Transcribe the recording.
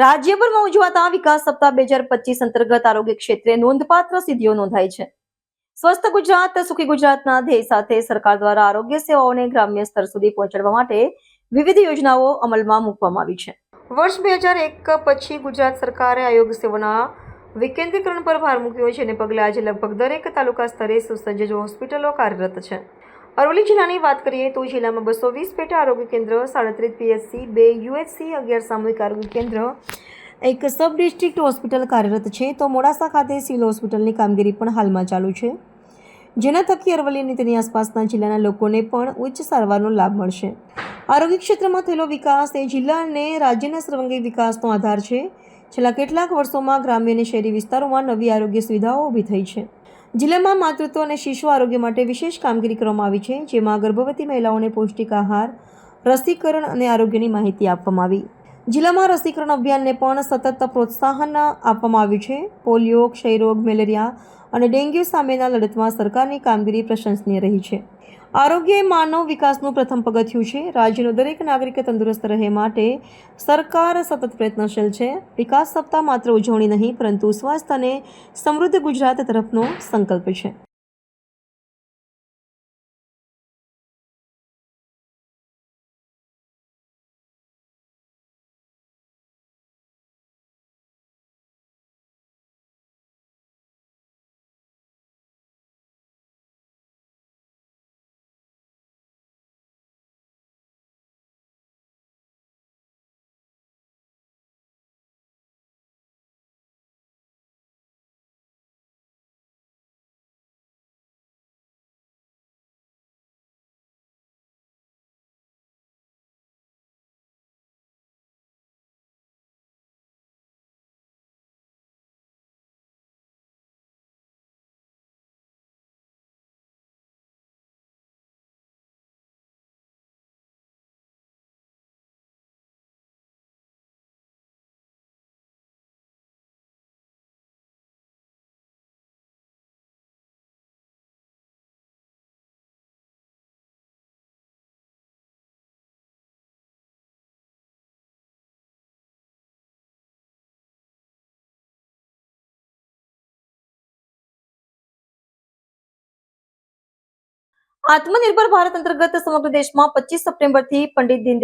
રાજ્યભરમાં ઉજવાતા વિકાસ સપ્તાહ બે હજાર પચીસ અંતર્ગત આરોગ્ય ક્ષેત્રે નોંધપાત્ર સિદ્ધિઓ નોંધાઈ છે. સ્વસ્થ ગુજરાત, સુખી ગુજરાતના ધ્યેય સાથે સરકાર દ્વારા આરોગ્ય સેવાઓને ગ્રામ્ય સ્તર સુધી પહોંચાડવા માટે વિવિધ યોજનાઓ અમલમાં મૂકવામાં આવી છે. વર્ષ બે હજાર એક પછી ગુજરાત સરકારે આરોગ્ય સેવાના વિકેન્દ્રીકરણ પર ભાર મૂક્યો છે અને પગલે આજે લગભગ દરેક તાલુકા સ્તરે સુસજ્જ હોસ્પિટલો કાર્યરત છે. અરવલ્લી જિલ્લાની વાત કરીએ તો જિલ્લામાં બસો વીસ પેટા આરોગ્ય કેન્દ્ર, સાડત્રીસ પીએચસી, બે યુએચસી, અગિયાર સામૂહિક આરોગ્ય કેન્દ્ર, એક સબ ડિસ્ટ્રિક્ટ હોસ્પિટલ કાર્યરત છે. તો મોડાસા ખાતે સિવિલ હોસ્પિટલની કામગીરી પણ હાલમાં ચાલુ છે. જેના થકી અરવલ્લી અને તેની આસપાસના જિલ્લાના લોકોને પણ ઉચ્ચ સારવારનો લાભ મળશે. આરોગ્ય ક્ષેત્રમાં થયેલો વિકાસ એ જિલ્લા અને રાજ્યના સર્વાંગી વિકાસનો આધાર છે. છેલ્લા કેટલાક વર્ષોમાં ગ્રામ્ય અને શહેરી વિસ્તારોમાં નવી આરોગ્ય સુવિધાઓ ઊભી થઈ છે. જિલ્લામાં માતૃત્વ અને શિશુ આરોગ્ય માટે વિશેષ કામગીરી કરવામાં આવી છે, જેમાં ગર્ભવતી મહિલાઓને પૌષ્ટિક આહાર રસીકરણ અને આરોગ્યની માહિતી આપવામાં આવી. જિલ્લામાં રસીકરણ અભિયાનને પણ સતત પ્રોત્સાહન આપવામાં આવ્યું છે. પોલિયો, ક્ષયરોગ, મેલેરિયા અને ડેન્ગ્યુ સામેના લડતમાં સરકારની કામગીરી પ્રશંસનીય રહી છે. આરોગ્ય એ માનવ વિકાસનું પ્રથમ પગથિયું છે. રાજ્યનો દરેક નાગરિક તંદુરસ્ત રહે માટે સરકાર સતત પ્રયત્નશીલ છે. વિકાસ સપ્તાહ માત્ર ઉજવણી નહીં, પરંતુ સ્વસ્થ અને સમૃદ્ધ ગુજરાત તરફનો સંકલ્પ છે. આત્મનિર્ભર ભારત અંતર્ગત સમગ્ર દેશમાં પચીસ સપ્ટેમ્બરથી પંડિત દીનદયાળ